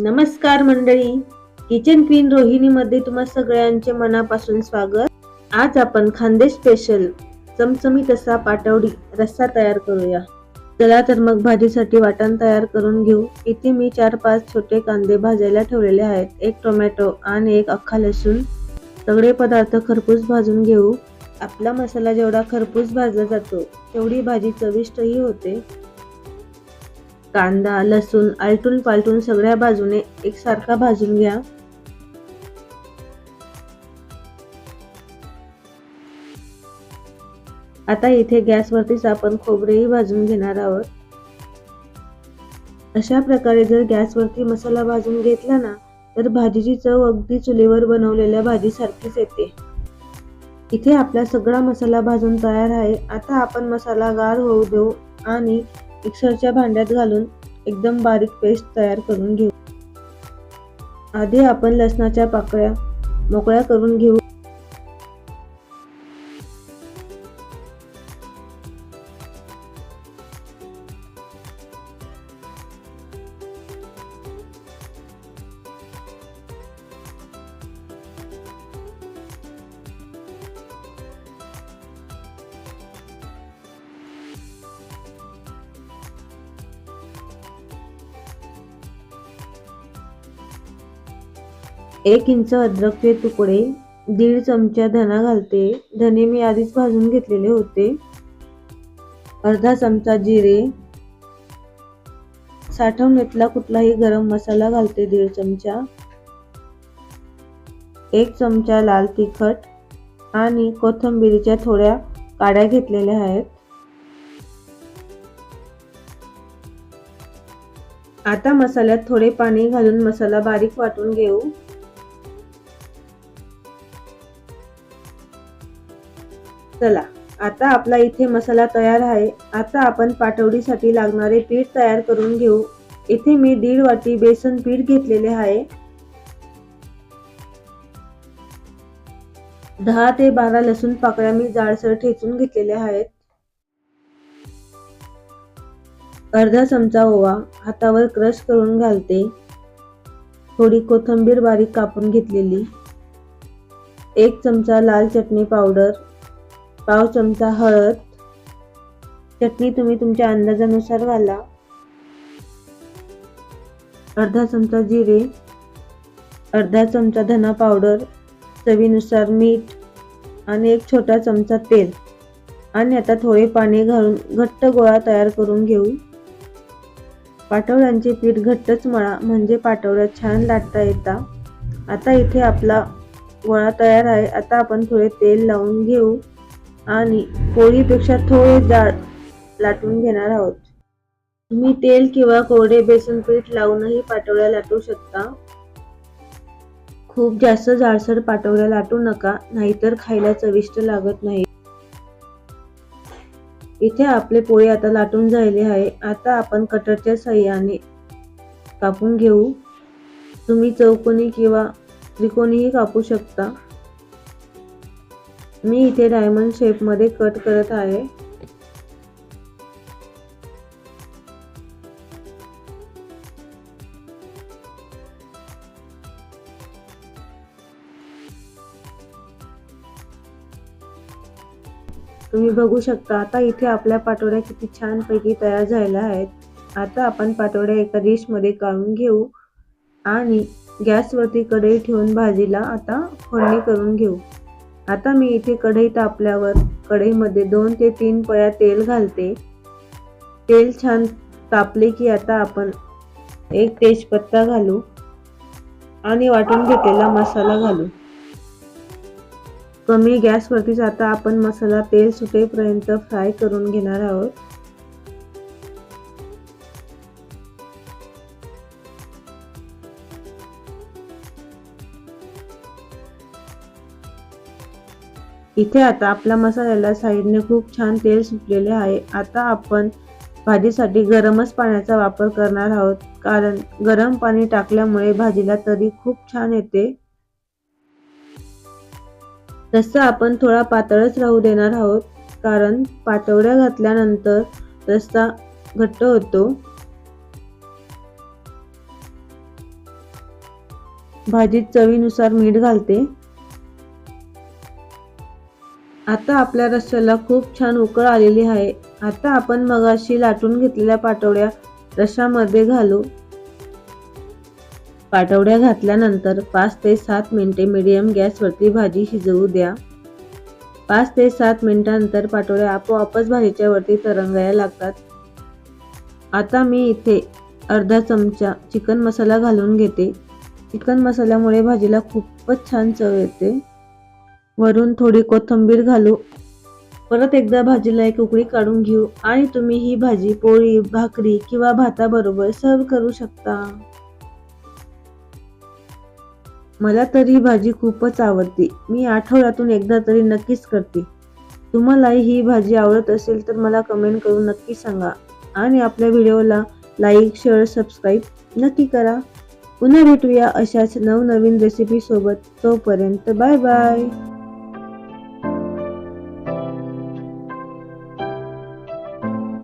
नमस्कार मंडळी. Kitchen queen रोहिणीमध्ये तुम्हा सगळ्यांचे मनापासून स्वागत. आज आपण खांदे स्पेशल चमचमीत असा पाटवडी रस्सा तयार करूया. चला तर मग भाजीसाठी वाटण तयार करून घेऊ. इथे मी चार पाच छोटे कांदे भाजायला ठेवलेले आहेत. एक टोमॅटो आणि एक अख्खा लसूण. सगळे पदार्थ खरपूस भाजून घेऊ. आपला मसाला जेवढा खरपूस भाजला जातो तेवढी भाजी चविष्टही होते. कांदा लसूण आलटून पालटून सगळ्या बाजूने एकसारखा भाजून घ्या. आता इथे गॅसवरतीच आपण खोबरेही भाजून घेणार आहोत. अशा प्रकारे जर गॅसवरती मसाला भाजून घेतला ना तर भाजीची चव अगदी चुलीवर बनवलेल्या भाजीसारखीच येते. इथे आपला सगळा मसाला भाजून तयार आहे. आता आपण मसाला गार होऊ देऊ आणि मिक्सरच्या भांड्यात घालून एकदम बारीक पेस्ट तयार करून घेऊ. आधी आपण लसणाच्या पाकळ्या मोकळ्या करून घेऊ. एक इंच अद्रकचे तुकडे दीड चमचा धना घालते. धने मी आधीच भाजून घेतलेले होते. अर्धा चमचा जिरे. साठवणीतला कुठलाही गरम मसाला घालते दीड चमचा. एक चमचा लाल तिखट आणि कोथिंबिरीच्या थोड्या काड्या घेतलेल्या आहेत. आता मसाल्यात थोडे पाणी घालून मसाला बारीक वाटून घेऊ. चला आता आपला इथे मसाला तयार आहे. आता आपण पाटवडीसाठी लागणारे पीठ तयार करून घेऊ. इथे मी दीड वाटी बेसन पीठ घेतलेले आहे. दहा ते बारा लसूण पाकळ्या मी जाडसर ठेचून घेतलेल्या आहेत. अर्धा चमचा ओवा हातावर क्रश करून घालते. थोडी कोथिंबीर बारीक कापून घेतलेली. एक चमचा लाल चटणी पावडर. पाव चमचा हळद चटणी तुम्ही तुमच्या अंदाजानुसार घाला अर्धा चमचा जिरे अर्धा चमचा धना पावडर चवीनुसार मीठ आणि एक छोटा चमचा तेल. आणि आता थोडे पाणी घालून घट्ट गोळा तयार करून घेऊ. पाटवड्यांचे पीठ घट्टच मळा म्हणजे पाटवड्या छान लाटता येतात आता इथे आपला गोळा तयार आहे. आता आपण थोडे तेल लावून घेऊ. आणि पोळीपेक्षा थोडे जाड लाटून घेणार आहोत. तुम्ही तेल किंवा कोरडे बेसन पीठ लावूनही पाटोळ्या लाटू शकता. खूप जास्त जाडसर पाटोळ्या लाटू नका नाहीतर खायला चविष्ट लागत नाही. इथे आपले पोळे आता लाटून झाले आहे. आता आपण कटरच्या सहाय्याने कापून घेऊ. तुम्ही चौकोनी किंवा त्रिकोणीही कापू शकता. मी इथे डायमंड शेपमध्ये कट करत आहे. तुम्ही बघू शकता आता इथे आपल्या पाटोड्या किती छान पैकी तयार झालेल्या आहेत. आता आपण पाटोड्या एका डिशमध्ये काढून घेऊ आणि गॅसवरती कढई ठेवून भाजीला आता फोडणी करून घेऊ. आता मी इथे कढई तापल्यावर कढईमध्ये दोन ते तीन पळ्या तेल घालते. तेल छान तापले की आता आपण एक तेजपत्ता घालू आणि वाटून घेतलेला मसाला घालू. कमी गॅसवरतीच आता आपण मसाला तेल सुटेपर्यंत फ्राय करून घेणार आहोत. इथे आता आपल्या मसाल्याला साईडने खूप छान तेल सुटलेले आहे. आता आपण भाजीसाठी गरमच पाण्याचा वापर करणार आहोत. कारण गरम पाणी टाकल्यामुळे भाजीला तरी खूप छान येते. रस्सा आपण थोडा पातळच राहू देणार आहोत. कारण पातवड्या घातल्यानंतर रस्ता घट्ट होतो. भाजीत चवीनुसार मीठ घालते. आता आपल्या रश्श्याला खूप छान उकळ आलेली आहे. आता आपण मगाशी लाटून घेतलेल्या पाटवड्या रशामध्ये घालू. पाटवड्या घातल्यानंतर पाच ते सात मिनिटे मिडियम गॅसवरती भाजी शिजवू द्या. पाच ते सात मिनिटानंतर पाटोळ्या आपोआपच भाजीच्या वरती तरंगायला लागतात. आता मी इथे अर्धा चमचा चिकन मसाला घालून घेते. चिकन मसाल्यामुळे भाजीला खूपच छान चव येते. वरून थोडी कोथिंबीर घालू. परत एकदा भाजीला एक उकळी काढून घेऊ आणि तुम्ही ही भाजी पोळी भाकरी किंवा भाताबरोबर सर्व करू शकता. मला तर ही भाजी खूपच आवडते. मी आठवड्यातून एकदा तरी नक्कीच करते. तुम्हालाही ही भाजी आवडत असेल तर मला कमेंट करून नक्की सांगा. आणि आपल्या व्हिडिओला लाईक शेअर सबस्क्राईब नक्की करा. पुन्हा भेटूया अशाच नवनवीन रेसिपी सोबत. तोपर्यंत बाय बाय